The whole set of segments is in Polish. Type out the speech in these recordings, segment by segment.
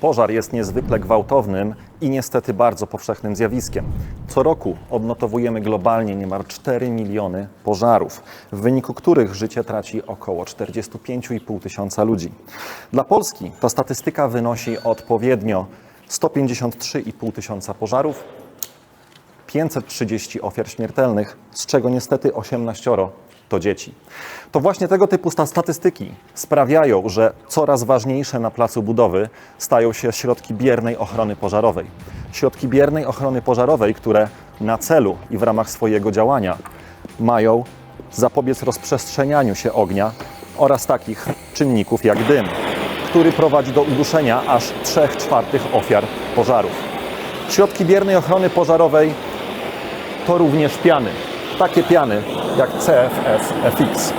Pożar jest niezwykle gwałtownym i niestety bardzo powszechnym zjawiskiem. Co roku odnotowujemy globalnie niemal 4 miliony pożarów, w wyniku których życie traci około 45,5 tysiąca ludzi. Dla Polski ta statystyka wynosi odpowiednio 153,5 tysiąca pożarów, 530 ofiar śmiertelnych, z czego niestety 18 to dzieci. To właśnie tego typu sta- statystyki sprawiają, że coraz ważniejsze na placu budowy stają się środki biernej ochrony pożarowej. Środki biernej ochrony pożarowej, które na celu i w ramach swojego działania mają zapobiec rozprzestrzenianiu się ognia oraz takich czynników jak dym, który prowadzi do uduszenia aż 3 czwartych ofiar pożarów. Środki biernej ochrony pożarowej to również piany. Takie piany jak CFS FX.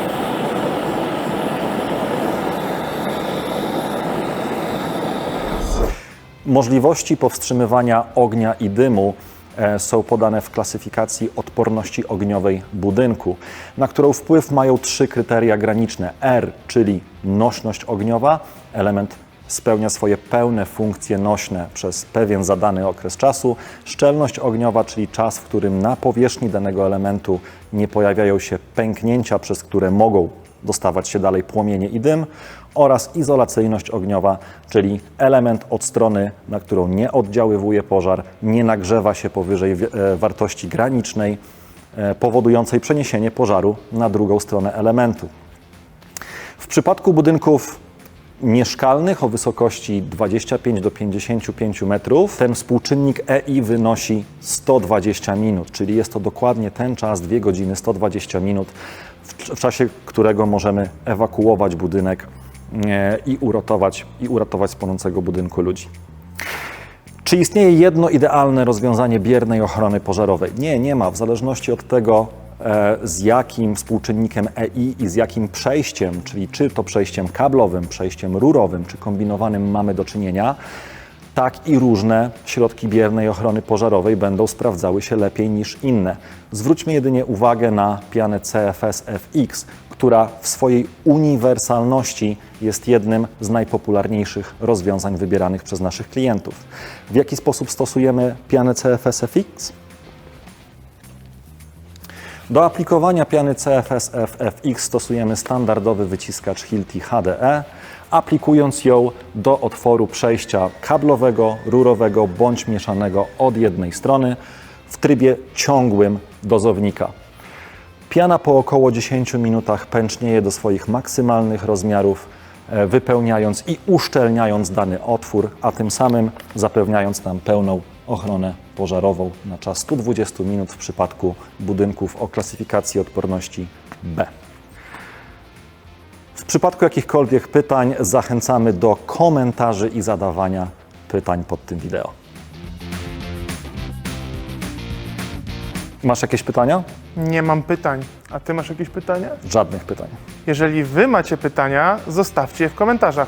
Możliwości powstrzymywania ognia i dymu e, są podane w klasyfikacji odporności ogniowej budynku, na którą wpływ mają trzy kryteria graniczne. R, czyli nośność ogniowa, element spełnia swoje pełne funkcje nośne przez pewien zadany okres czasu. Szczelność ogniowa, czyli czas, w którym na powierzchni danego elementu nie pojawiają się pęknięcia, przez które mogą dostawać się dalej płomienie i dym. Oraz izolacyjność ogniowa, czyli element od strony, na którą nie oddziaływuje pożar, nie nagrzewa się powyżej e, wartości granicznej, e, powodującej przeniesienie pożaru na drugą stronę elementu. W przypadku budynków mieszkalnych o wysokości 25 do 55 metrów ten współczynnik EI wynosi 120 minut, czyli jest to dokładnie ten czas, 2 godziny 120 minut, w, czasie którego możemy ewakuować budynek e, i uratować, i uratować z płonącego budynku ludzi. Czy istnieje jedno idealne rozwiązanie biernej ochrony pożarowej? Nie, nie ma. W zależności od tego, z jakim współczynnikiem EI i z jakim przejściem, czyli czy to przejściem kablowym, przejściem rurowym, czy kombinowanym mamy do czynienia, tak i różne środki biernej ochrony pożarowej będą sprawdzały się lepiej niż inne. Zwróćmy jedynie uwagę na pianę CFS FX, która w swojej uniwersalności jest jednym z najpopularniejszych rozwiązań wybieranych przez naszych klientów. W jaki sposób stosujemy pianę CFS FX? Do aplikowania piany CFS FFX stosujemy standardowy wyciskacz Hilti HDE, aplikując ją do otworu przejścia kablowego, rurowego bądź mieszanego od jednej strony w trybie ciągłym dozownika. Piana po około 10 minutach pęcznieje do swoich maksymalnych rozmiarów, e, wypełniając i uszczelniając dany otwór, a tym samym zapewniając nam pełną ochronę pożarową na czas 120 minut w przypadku budynków o klasyfikacji odporności B. W przypadku jakichkolwiek pytań zachęcamy do komentarzy i zadawania pytań pod tym wideo. Masz jakieś pytania? Nie mam pytań. A ty masz jakieś pytania? Żadnych pytań. Jeżeli wy macie pytania, zostawcie je w komentarzach.